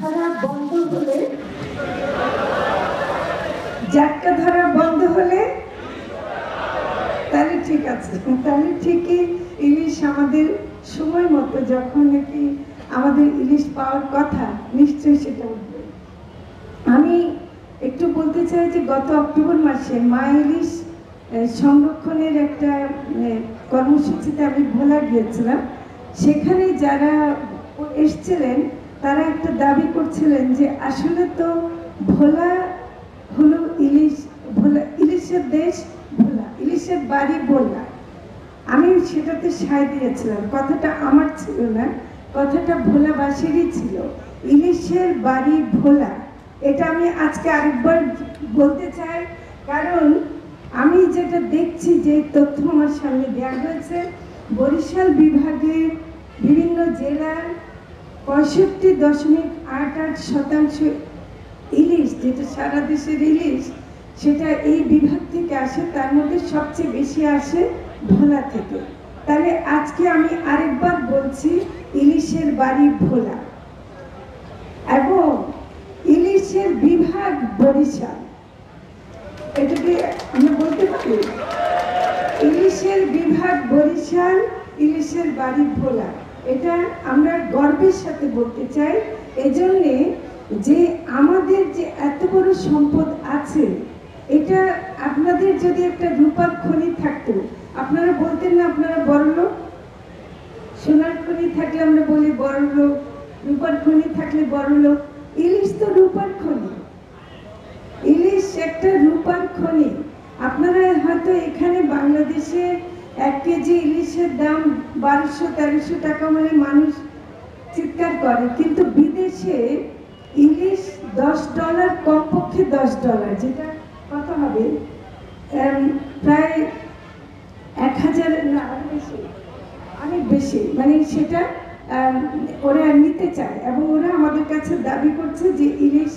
ধারা বন্ধ হলে? জাটকা ধারা বন্ধ হলে? তাহলে ঠিক আছে। তাহলে ঠিকই ইলিশ আমাদের সময় মতো যখন নাকি আমাদের ইলিশ পাওয়ার কথা, নিশ্চয়ই সেটা উঠবে। আমি একটু বলতে চাই যে গত অক্টোবর মাসে মা ইলিশ সংরক্ষণের একটা কর্মসূচিতে আমি ভোলা গিয়েছিলাম। সেখানে যারা এসছিলেন তারা একটা দাবি করছিলেন যে আসলে তো ভোলা হলো ইলিশ, ভোলা, ইলিশের দেশ ভোলা, ইলিশের বাড়ি ভোলা। আমি সেটাতে সায় দিয়েছিলাম। কথাটা আমার ছিল না, কথাটা ভোলাবাসীরই ছিল। ইলিশের বাড়ি ভোলা। এটা আমি আজকে আরেকবার বলতে চাই, কারণ আমি যেটা দেখছি যে তথ্য আমার সামনে দেওয়া হয়েছে, বরিশাল বিভাগের বিভিন্ন জেলার পঁয়ষট্টি দশমিক আট আট শতাংশ ইলিশ যেটা সারা দেশের ইলিশ সেটা এই বিভাগ থেকে আসে, তার মধ্যে সবচেয়ে বেশি আসে ভোলা থেকে। তাহলে আজকে আমি আরেকবার বলছি ইলিশের বাড়ি ভোলা। এবং ইলিশের বিভাগ বরিশাল। এটাকে আমি বলতে পারি? ইলিশের বিভাগ বরিশাল, ইলিশের বাড়ি ভোলা। এটা আমরা গর্বের সাথে বলতে চাই। এজন্যে যে আমাদের যে এত বড় সম্পদ আছে, এটা আপনাদের যদি একটা রূপার খনি থাকতো, আপনারা বলতেন না আপনারা বড় লোক? সোনার খনি থাকলে আমরা বলি বড় লোক, রূপার খনি থাকলে বড় লোক। ইলিশ তো রূপার খনি। ইলিশ একটা রূপার খনি। আপনারা হয়তো এখানে বাংলাদেশে এক কেজি ইলিশের দাম বারোশো, তেরোশো টাকা মানে মানুষ চিৎকার করে। কিন্তু বিদেশে ইলিশ দশ ডলার, কমপক্ষে দশ ডলার, যেটা কত হবে? প্রায় এক হাজার, না বেশি, অনেক বেশি। মানে সেটা ওরা নিতে চায় এবং ওরা আমাদের কাছে দাবি করছে যে ইলিশ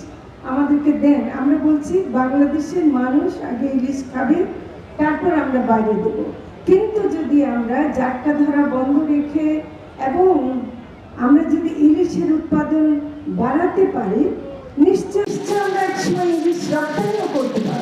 আমাদেরকে দেন। আমরা বলছি, বাংলাদেশের মানুষ আগে ইলিশ খাবে, তারপর আমরা বাইরে দেব। কিন্তু যদি আমরা জাটকা ধরা বন্ধ রেখে এবং আমরা যদি ইলিশের উৎপাদন বাড়াতে পারি নিশ্চয় আমরা এক সময় ইলিশ রপ্তানিও করতে পারব।